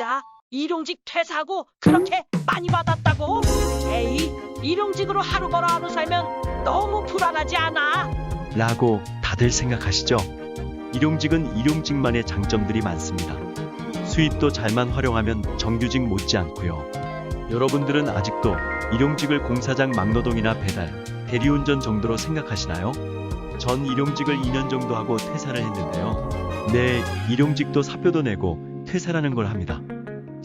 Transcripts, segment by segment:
진짜 일용직 퇴사하고 그렇게 많이 받았다고? 에이, 일용직으로 하루 벌어 하루 살면 너무 불안하지 않아? 라고 다들 생각하시죠? 일용직은 일용직만의 장점들이 많습니다. 수입도 잘만 활용하면 정규직 못지않고요. 여러분들은 아직도 일용직을 공사장 막노동이나 배달, 대리운전 정도로 생각하시나요? 전 일용직을 2년 정도 하고 퇴사를 했는데요. 네, 일용직도 사표도 내고 퇴사라는 걸 합니다.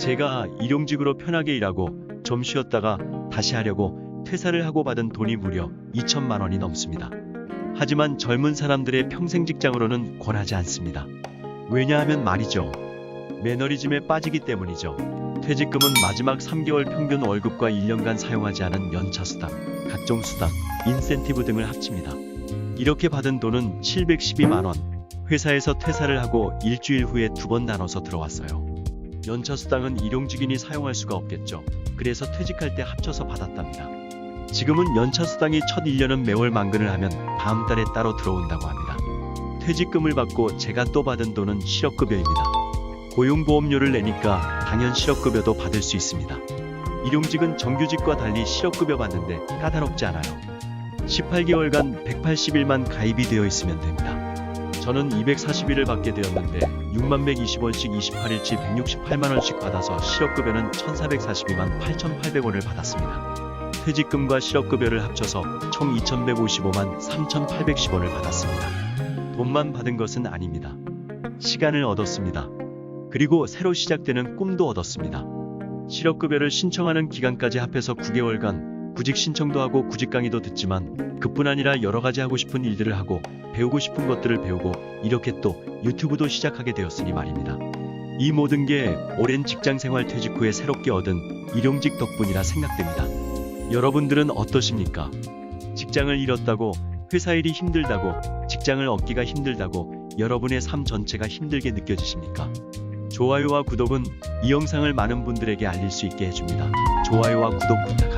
제가 일용직으로 편하게 일하고 좀 쉬었다가 다시 하려고 퇴사를 하고 받은 돈이 무려 2천만 원이 넘습니다. 하지만 젊은 사람들의 평생 직장으로는 권하지 않습니다. 왜냐하면 말이죠. 매너리즘에 빠지기 때문이죠. 퇴직금은 마지막 3개월 평균 월급과 1년간 사용하지 않은 연차 수당, 각종 수당, 인센티브 등을 합칩니다. 이렇게 받은 돈은 712만 원. 회사에서 퇴사를 하고 일주일 후에 두 번 나눠서 들어왔어요. 연차 수당은 일용직인이 사용할 수가 없겠죠. 그래서 퇴직할 때 합쳐서 받았답니다. 지금은 연차 수당이 첫 1년은 매월 만근을 하면 다음 달에 따로 들어온다고 합니다. 퇴직금을 받고 제가 또 받은 돈은 실업급여입니다. 고용보험료를 내니까 당연 실업급여도 받을 수 있습니다. 일용직은 정규직과 달리 실업급여 받는데 까다롭지 않아요. 18개월간 180일만 가입이 되어 있으면 됩니다. 저는 240일을 받게 되었는데 6만 120원씩 28일치 168만원씩 받아서 실업급여는 1442만 8,800원을 받았습니다. 퇴직금과 실업급여를 합쳐서 총 2,155만 3,810원을 받았습니다. 돈만 받은 것은 아닙니다. 시간을 얻었습니다. 그리고 새로 시작되는 꿈도 얻었습니다. 실업급여를 신청하는 기간까지 합해서 9개월간 구직 신청도 하고 구직 강의도 듣지만 그뿐 아니라 여러 가지 하고 싶은 일들을 하고 배우고 싶은 것들을 배우고 이렇게 또 유튜브도 시작하게 되었으니 말입니다. 이 모든 게 오랜 직장 생활 퇴직 후에 새롭게 얻은 일용직 덕분이라 생각됩니다. 여러분들은 어떠십니까? 직장을 잃었다고, 회사 일이 힘들다고, 직장을 얻기가 힘들다고 여러분의 삶 전체가 힘들게 느껴지십니까? 좋아요와 구독은 이 영상을 많은 분들에게 알릴 수 있게 해줍니다. 좋아요와 구독 부탁합니다.